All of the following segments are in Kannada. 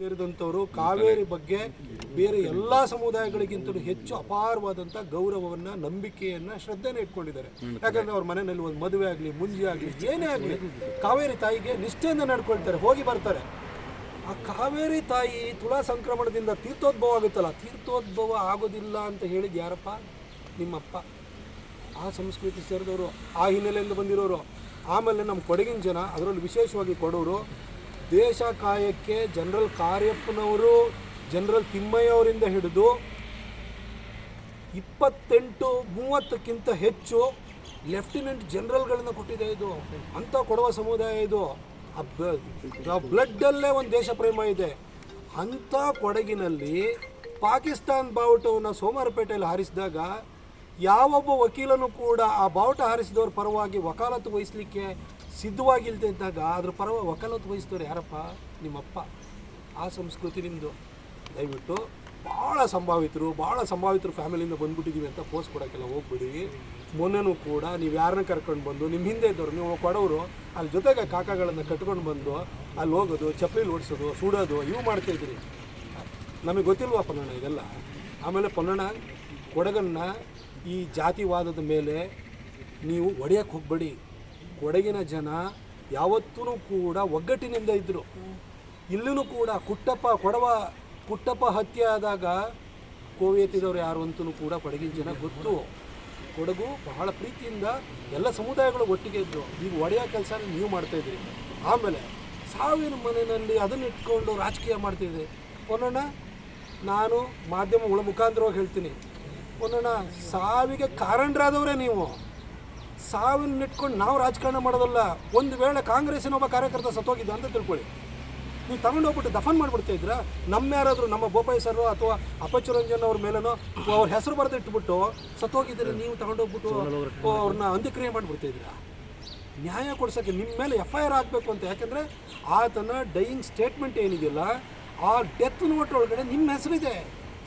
ಸೇರಿದಂಥವರು ಕಾವೇರಿ ಬಗ್ಗೆ ಬೇರೆ ಎಲ್ಲ ಸಮುದಾಯಗಳಿಗಿಂತಲೂ ಹೆಚ್ಚು ಅಪಾರವಾದಂಥ ಗೌರವವನ್ನು, ನಂಬಿಕೆಯನ್ನು ಶ್ರದ್ಧೆಯನ್ನು ಇಟ್ಕೊಂಡಿದ್ದಾರೆ. ಯಾಕಂದ್ರೆ ಅವ್ರ ಮನೆಯಲ್ಲಿ ಒಂದು ಮದುವೆ ಆಗಲಿ, ಮುಂಜಿ ಆಗಲಿ, ಏನೇ ಆಗಲಿ, ಕಾವೇರಿ ತಾಯಿಗೆ ನಿಷ್ಠೆಯಿಂದ ನಡ್ಕೊಳ್ತಾರೆ, ಹೋಗಿ ಬರ್ತಾರೆ. ಆ ಕಾವೇರಿ ತಾಯಿ ತುಳಾ ಸಂಕ್ರಮಣದಿಂದ ತೀರ್ಥೋದ್ಭವ ಆಗುತ್ತಲ್ಲ, ತೀರ್ಥೋದ್ಭವ ಆಗೋದಿಲ್ಲ ಅಂತ ಹೇಳಿದ ಯಾರಪ್ಪ? ನಿಮ್ಮಪ್ಪ. ಆ ಸಂಸ್ಕೃತಿ ಸೇರಿದವರು, ಆ ಹಿನ್ನೆಲೆಯಿಂದ ಬಂದಿರೋರು, ಆಮೇಲೆ ನಮ್ಮ ಕೊಡಗಿನ ಜನ, ಅದರಲ್ಲಿ ವಿಶೇಷವಾಗಿ ಕೊಡೋರು ದೇಶ ಕಾಯಕ್ಕೆ ಜನರಲ್ ಕಾರ್ಯಪ್ಪನವರು, ಜನರಲ್ ತಿಮ್ಮಯ್ಯವರಿಂದ ಹಿಡಿದು ಇಪ್ಪತ್ತೆಂಟು, ಮೂವತ್ತಕ್ಕಿಂತ ಹೆಚ್ಚು ಲೆಫ್ಟಿನೆಂಟ್ ಜನರಲ್ಗಳನ್ನು ಕೊಟ್ಟಿದೆ ಇದು. ಅಂತ ಕೊಡುವ ಸಮುದಾಯ ಇದು. ಆ ಬ್ಲಡ್ಡಲ್ಲೇ ಒಂದು ದೇಶ ಪ್ರೇಮ ಇದೆ. ಅಂಥ ಕೊಡಗಿನಲ್ಲಿ ಪಾಕಿಸ್ತಾನ್ ಬಾವುಟವನ್ನು ಸೋಮವಾರಪೇಟೆಯಲ್ಲಿ ಹಾರಿಸಿದಾಗ ಯಾವೊಬ್ಬ ವಕೀಲನು ಕೂಡ ಆ ಬಾವುಟ ಹಾರಿಸಿದವ್ರ ಪರವಾಗಿ ವಕಾಲತ್ತು ವಹಿಸಲಿಕ್ಕೆ ಸಿದ್ಧವಾಗಿಲ್ದೇ ಇದ್ದಾಗ ಅದ್ರ ಪರವಾಗಿ ವಕಾಲತ್ತು ವಹಿಸ್ತವ್ರು ಯಾರಪ್ಪ? ನಿಮ್ಮಪ್ಪ. ಆ ಸಂಸ್ಕೃತಿ ನಿಮ್ಮದು ದಯವಿಟ್ಟು ಭಾಳ ಸಂಭಾವಿತರು ಭಾಳ ಸಂಭಾವಿತರು ಫ್ಯಾಮಿಲಿಯಿಂದ ಬಂದ್ಬಿಟ್ಟಿದ್ದೀವಿ ಅಂತ ಪೋಸ್ಟ್ ಕೊಡೋಕ್ಕೆಲ್ಲ ಹೋಗ್ಬಿಡಿ. ಮೊನ್ನೆನೂ ಕೂಡ ನೀವು ಯಾರನ್ನ ಕರ್ಕೊಂಡು ಬಂದು ನಿಮ್ಮ ಹಿಂದೆ ಇದ್ದವ್ರು, ನೀವು ಕೊಡೋರು, ಅಲ್ಲಿ ಜೊತೆಗೆ ಕಾಕಾಗಳನ್ನು ಕಟ್ಕೊಂಡು ಬಂದು, ಅಲ್ಲಿ ಹೋಗೋದು, ಚಪ್ಪಲಿ ಓಡಿಸೋದು, ಸುಡೋದು, ಇವು ಮಾಡ್ತಾಯಿದ್ದೀರಿ ನಮಗೆ ಗೊತ್ತಿಲ್ವಾ ಪೊನ್ನಣ್ಣ ಇದೆಲ್ಲ. ಆಮೇಲೆ ಪನ್ನಣ ಕೊಡಗನ್ನು ಈ ಜಾತಿವಾದದ ಮೇಲೆ ನೀವು ಒಡೆಯಕ್ಕೆ ಹೋಗಬೇಡಿ. ಕೊಡಗಿನ ಜನ ಯಾವತ್ತೂ ಕೂಡ ಒಗ್ಗಟ್ಟಿನಿಂದ ಇದ್ದರು ಇಲ್ಲೂ ಕೂಡ ಕುಟ್ಟಪ್ಪ, ಕೊಡವ ಕುಟ್ಟಪ್ಪ ಹತ್ಯೆ ಆದಾಗ ಕೋವಿಯತ್ತಿದವರು ಯಾರು ಅಂತೂ ಕೂಡ ಕೊಡಗಿನ ಜನ ಗೊತ್ತು. ಕೊಡಗು ಬಹಳ ಪ್ರೀತಿಯಿಂದ ಎಲ್ಲ ಸಮುದಾಯಗಳು ಒಟ್ಟಿಗೆ ಇದ್ದರು ಈಗ ಒಡೆಯೋ ಕೆಲಸ ನೀವು ಮಾಡ್ತಾಯಿದ್ರಿ ಆಮೇಲೆ ಸಾವಿನ ಮನೆಯಲ್ಲಿ ಅದನ್ನ ಇಟ್ಕೊಂಡು ರಾಜಕೀಯ ಮಾಡ್ತಿದ್ದೆ ಪೊನ್ನಣ್ಣ, ನಾನು ಮಾಧ್ಯಮಗಳ ಮುಖಾಂತರವಾಗಿ ಹೇಳ್ತೀನಿ. ಪೊನ್ನಣ್ಣ, ಸಾವಿಗೆ ಕಾರಣರಾದವರೇ ನೀವು. ಸಾವಿನ ಇಟ್ಕೊಂಡು ನಾವು ರಾಜಕಾರಣ ಮಾಡೋದಲ್ಲ. ಒಂದು ವೇಳೆ ಕಾಂಗ್ರೆಸ್ಸಿನ ಒಬ್ಬ ಕಾರ್ಯಕರ್ತ ಸತ್ತೋಗಿದ್ದ ಅಂತ ತಿಳ್ಕೊಳ್ಳಿ. ನೀವು ತಗೊಂಡೋಗ್ಬಿಟ್ಟು ದಫನ್ ಮಾಡಿಬಿಡ್ತಾ ಇದ್ರ ನಮ್ಮ ಯಾರಾದರೂ ನಮ್ಮ ಬೋಪಾಯಿ ಸರ್ ಅಥವಾ ಅಪಚುರಂಜನ್ ಅವ್ರ ಮೇಲೇನೋ ಅವ್ರ ಹೆಸರು ಬರೆದು ಇಟ್ಬಿಟ್ಟು ಸತ್ತೋಗಿದ್ದೀರಿ ನೀವು ತಗೊಂಡೋಗ್ಬಿಟ್ಟು ಅವ್ರನ್ನ ಅಂತ್ಯಕ್ರಿಯೆ ಮಾಡಿಬಿಡ್ತಾ ಇದ್ದೀರಾ? ನ್ಯಾಯ ಕೊಡ್ಸೋಕ್ಕೆ ನಿಮ್ಮ ಮೇಲೆ ಎಫ್ ಐ ಆರ್ ಆಗಬೇಕು ಅಂತ ಯಾಕಂದರೆ ಆತನ ಡೈಯಿಂಗ್ ಸ್ಟೇಟ್ಮೆಂಟ್ ಏನಿದೆಯಲ್ಲ ಆ ಡೆತ್ ನೋಟ್ ಒಳಗಡೆ ನಿಮ್ಮ ಹೆಸರಿದೆ.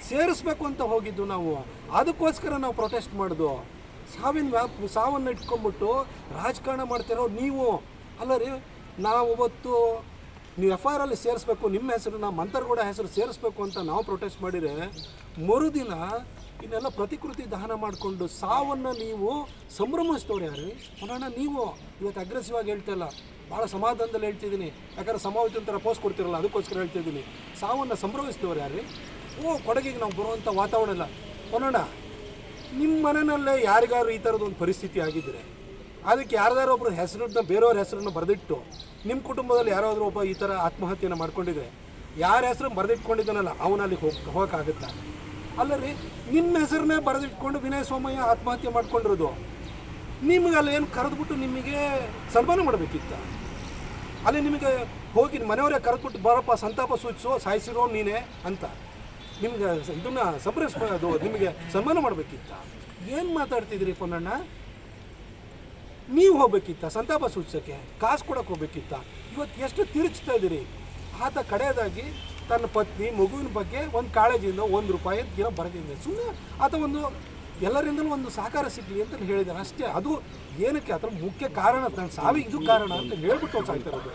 ಸೇರಿಸ್ಬೇಕು ಅಂತ ಹೋಗಿದ್ದು ನಾವು. ಅದಕ್ಕೋಸ್ಕರ ನಾವು ಪ್ರೊಟೆಸ್ಟ್ ಮಾಡಿದ್ವು ಸಾವಿನ ವ್ಯಾಪ್ ಸಾವನ್ನು ಇಟ್ಕೊಂಡ್ಬಿಟ್ಟು ರಾಜಕಾರಣ ಮಾಡ್ತಿರೋ ನೀವು. ಅಲ್ಲ ರೀ, ನಾವು ಅವತ್ತು ನೀವು ಎಫ್ ಐ ಅಲ್ಲಿ ಸೇರಿಸ್ಬೇಕು, ನಿಮ್ಮ ಹೆಸರನ್ನ ಮಂತರ್ಗೌಡ ಹೆಸರು ಸೇರಿಸ್ಬೇಕು ಅಂತ ನಾವು ಪ್ರೊಟೆಸ್ಟ್ ಮಾಡಿದರೆ, ಮರುದಿನ ಇನ್ನೆಲ್ಲ ಪ್ರತಿಕೃತಿ ದಹನ ಮಾಡಿಕೊಂಡು ಸಾವನ್ನು ನೀವು ಸಂಭ್ರಮಿಸ್ತವ್ರು ಯಾರು? ಪುನಃ ನೀವು. ಇವತ್ತು ಅಗ್ರೆಸಿವ್ ಆಗಿ ಹೇಳ್ತಾ ಇಲ್ಲ. ಭಾಳ ಸಮಾಧಾನದಲ್ಲಿ ಹೇಳ್ತಿದ್ದೀನಿ. ಯಾಕಂದ್ರೆ ಸಮಾವೇಶ ಥರ ಪೋಸ್ಟ್ ಕೊಡ್ತಿರಲ್ಲ, ಅದಕ್ಕೋಸ್ಕರ ಹೇಳ್ತಿದ್ದೀನಿ. ಸಾವನ್ನು ಸಂಭ್ರಮಿಸ್ತವ್ರು ಯಾರು? ಓ, ಕೊಡಗಿಗೆ ನಾವು ಬರುವಂಥ ವಾತಾವರಣ ಇಲ್ಲ. ಪುನಃ ನಿಮ್ಮ ಮನೆಯಲ್ಲೇ ಯಾರಿಗಾರು ಈ ಥರದ ಒಂದು ಪರಿಸ್ಥಿತಿ ಆಗಿದ್ದರೆ ಅದಕ್ಕೆ ಯಾರ್ದಾರು ಒಬ್ಬರು ಹೆಸರನ್ನ, ಬೇರೆಯವ್ರ ಹೆಸರನ್ನು ಬರೆದಿಟ್ಟು ನಿಮ್ಮ ಕುಟುಂಬದಲ್ಲಿ ಯಾರಾದರೂ ಒಬ್ಬ ಈ ಥರ ಆತ್ಮಹತ್ಯೆಯನ್ನು ಮಾಡ್ಕೊಂಡಿದ್ರೆ, ಯಾರ ಹೆಸರು ಬರೆದಿಟ್ಕೊಂಡಿದ್ದಾನಲ್ಲ, ಅವನಲ್ಲಿ ಹೋಗಿ, ಹೋಗೋಕ್ಕಾಗುತ್ತಾ? ಅಲ್ಲ ರೀ ನಿಮ್ಮ ಹೆಸರನ್ನೇ ಬರೆದಿಟ್ಕೊಂಡು ವಿನಯ್ ಸೋಮಯ್ಯ ಆತ್ಮಹತ್ಯೆ ಮಾಡ್ಕೊಂಡಿರೋದು ನಿಮಗೆ ಅಲ್ಲಿ ಏನು ಕರೆದ್ಬಿಟ್ಟು ನಿಮಗೆ ಸನ್ಮಾನ ಮಾಡಬೇಕಿತ್ತ? ಅಲ್ಲಿ ನಿಮಗೆ ಹೋಗಿ ಮನೆಯವರೇ ಕರೆದ್ಬಿಟ್ಟು, ಬರಪ್ಪ, ಸಂತಾಪ ಸೂಚಿಸೋ, ಸಾಯಿಸಿರೋ ನೀನೇ ಅಂತ. ನಿಮ್ಗೆ ಇದನ್ನ ಅದು ನಿಮಗೆ ಸನ್ಮಾನ ಮಾಡಬೇಕಿತ್ತ. ಏನು ಮಾತಾಡ್ತಿದ್ರಿ ಪೊನ್ನಣ್ಣ? ನೀವು ಹೋಗ್ಬೇಕಿತ್ತ, ಸಂತಾಪ ಸೂಚಿಸೋಕ್ಕೆ ಕಾಸು ಕೊಡೋಕೆ ಹೋಗ್ಬೇಕಿತ್ತ. ಇವತ್ತು ಎಷ್ಟು ತಿರುಚ್ತಾ ಇದ್ದೀರಿ? ಆತ ಕಡೆಯದಾಗಿ ತನ್ನ ಪತ್ನಿ, ಮಗುವಿನ ಬಗ್ಗೆ ಒಂದು ಕಾಳಜಿಯಿಂದ, ಒಂದು ರೂಪಾಯಿ ಏನೋ ಬರೆದಿದೆ ಸುಮ್ಮನೆ ಆತ ಒಂದು ಎಲ್ಲರಿಂದಲೂ ಒಂದು ಸಹಕಾರ ಸಿಗಲಿ ಅಂತ ಹೇಳಿದ್ದಾರೆ ಅಷ್ಟೇ, ಅದು ಏನಕ್ಕೆ ಅದರ ಮುಖ್ಯ ಕಾರಣ ನನ್ನ ಸಾವಿಗೆ ಇದು ಕಾರಣ ಅಂತ ಹೇಳ್ಬಿಟ್ಟು ಸಾಯ್ತಾ ಇರೋದು.